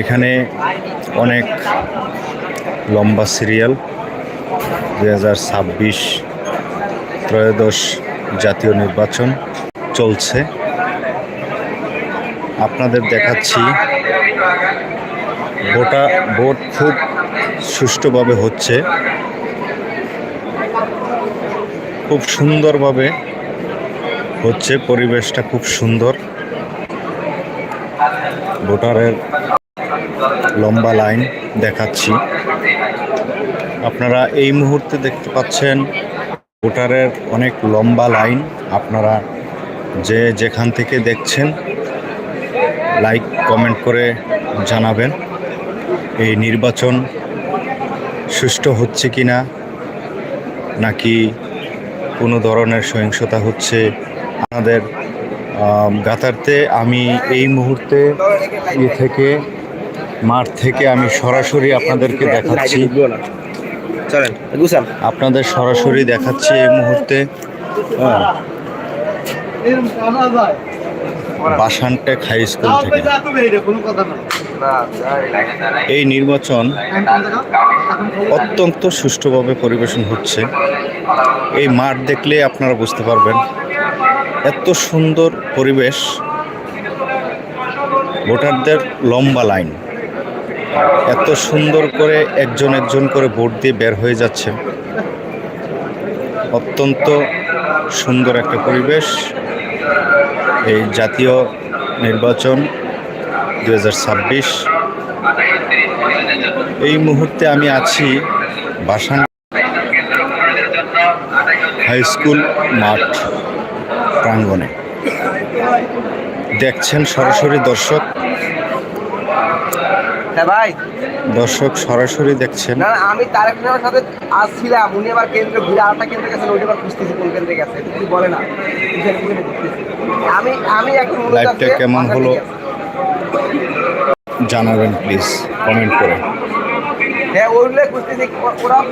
এখানে অনেক লম্বা সিরিয়াল, দুই হাজার ছাব্বিশ ত্রয়োদশ জাতীয় নির্বাচন চলছে। আপনাদের দেখাচ্ছি ভোটা, ভোট খুব সুষ্ঠুভাবে হচ্ছে। খুব সুন্দরভাবে হচ্ছে, পরিবেশটা খুব সুন্দর। ভোটারের লম্বা লাইন দেখাচ্ছি। আপনারা এই মুহূর্তে দেখতে পাচ্ছেন ভোটারের অনেক লম্বা লাইন। আপনারা যে যেখান থেকে দেখছেন লাইক কমেন্ট করে জানাবেন এই নির্বাচন সুষ্ঠু হচ্ছে কি না নাকি কোনো ধরনের সহিংসতা হচ্ছে? আমাদের আম, গাতারতে আমি এই মুহূর্তে ইয়ে থেকে মাঠ থেকে আমি সরাসরি আপনাদেরকে দেখাচ্ছি। আপনাদের সরাসরি দেখাচ্ছি এই মুহূর্তে। হ্যাঁ, বাসানটেক হাই স্কুল থেকে। এই নির্বাচন অত্যন্ত সুষ্ঠুভাবে পরিবেশন হচ্ছে। এই মাঠ দেখলে আপনারা বুঝতে পারবেন এত সুন্দর পরিবেশ। ভোটারদের লম্বা লাইন। এত সুন্দর করে একজন একজন করে ভোট দিয়ে বের হয়ে যাচ্ছে। অত্যন্ত সুন্দর একটা পরিবেশ। এই জাতীয় নির্বাচন দু হাজার ছাব্বিশ। এই মুহূর্তে আমি আছি বাসান হাই স্কুল মাঠ প্রাঙ্গণে। দেখছেন সরাসরি দর্শক হ্যাঁ ভাই। দর্শক সরাসরি দেখছেন। না আমি তারেক রহমানের সাথে আজ ছিলাম উনি আবার কেন্দ্র ঘুরে আরেকটা কেন্দ্রে গেছেন ওইটা আবার খুঁজতেছি কোন কেন্দ্রে গেছে। কিছু বলে না। আমি আমি এখন লাইভটা কেমন হলো? জানাবেন প্লিজ কমেন্ট করে। হ্যাঁ ওইগুলো খুঁজতেছি। ওরা